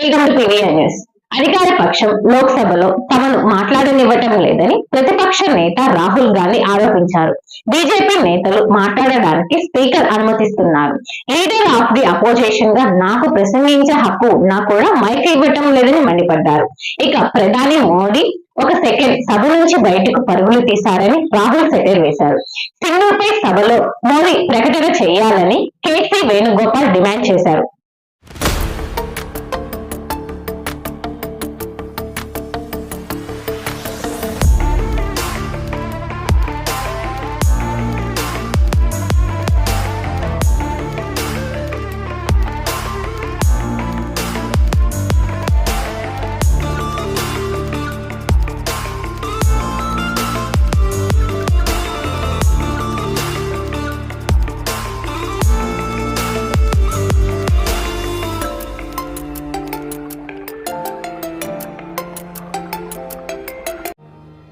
Welcome to news అధికార పక్షం లోక్సభలో తమను మాట్లాడనివ్వటం లేదని ప్రతిపక్ష నేత రాహుల్ గాంధీ ఆరోపించారు. బీజేపీ నేతలు మాట్లాడడానికి స్పీకర్ అనుమతిస్తున్నారు. లీడర్ ఆఫ్ ది అపోజిషన్గా నాకు ప్రసంగించే హక్కు ఉన్నా కూడా మైక్ ఇవ్వటం లేదని మండిపడ్డారు. ఇక ప్రధాని మోడీ ఒక సెకండ్ సభ నుంచి బయటకు పరుగులు తీశారని రాహుల్ సెటర్ వేశారు. సింధుపై సభలో మోడీ ప్రకటన చేయాలని కేసీ వేణుగోపాల్ డిమాండ్ చేశారు.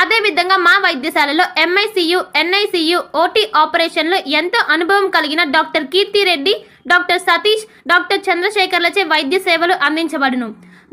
అదేవిధంగా మా వైద్యశాలలో ఎంఐసియు ఎన్ఐసియు ఓటీ ఆపరేషన్లో ఎంతో అనుభవం కలిగిన doctor Keerthi Reddy doctor Satish doctor చంద్రశేఖర్లచే వైద్య సేవలు అందించబడును.